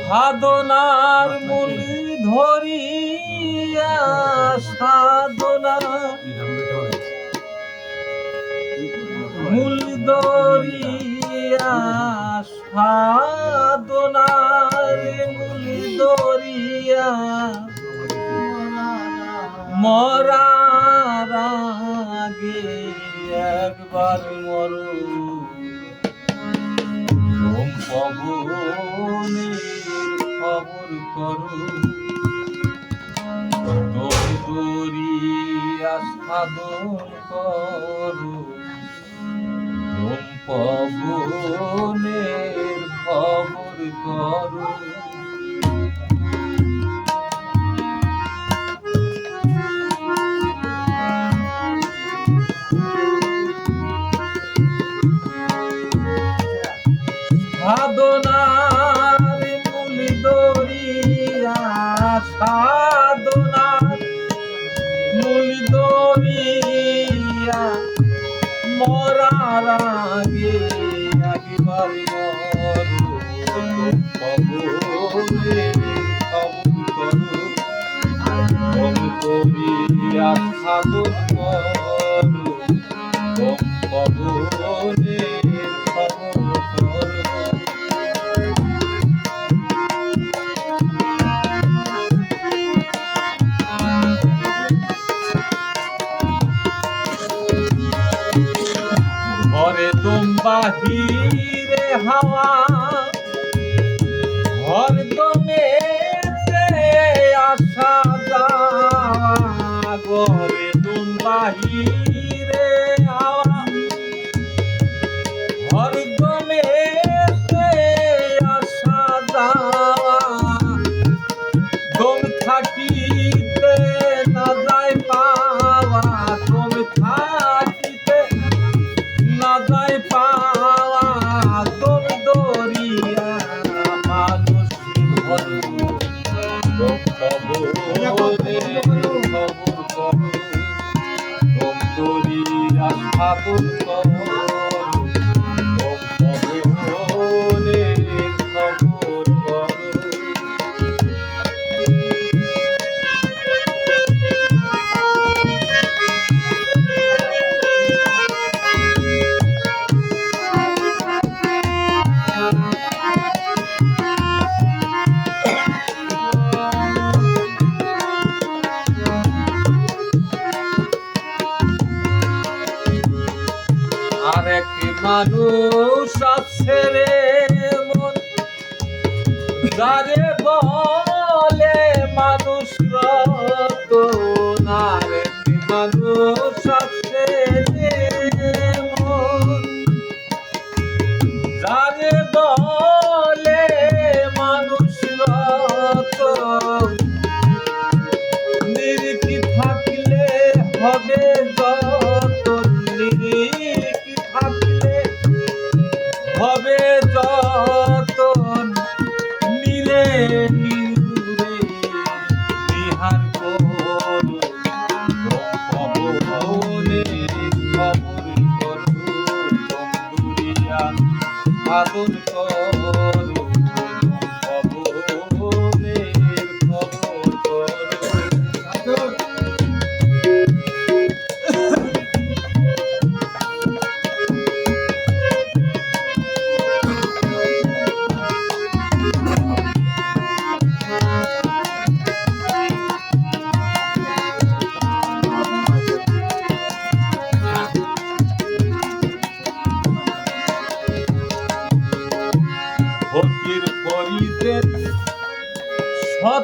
সাধনার মূল ধরিয়া সাধনা মূল ধরিয়া সাধনার মূল ধরিয়া মরার আগে একবার মরু পবনের খবর করু দরিয়া সাধন করু ওম সাধনার মূল দরিয়া মরার আগে একবার সাধন করু ওম বাহিরে হাওয়া। ঘর দমে আসা ঘরে তুম বাহিরে হাওয়া। ঘর দমে তোর মানুষ আছে রে মন। বলে মানুষ রতন বিহার করু পবনে খবর করু আগুন করু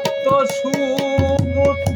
সত্য সুবোধ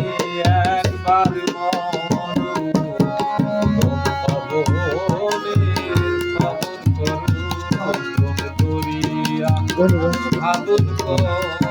খবর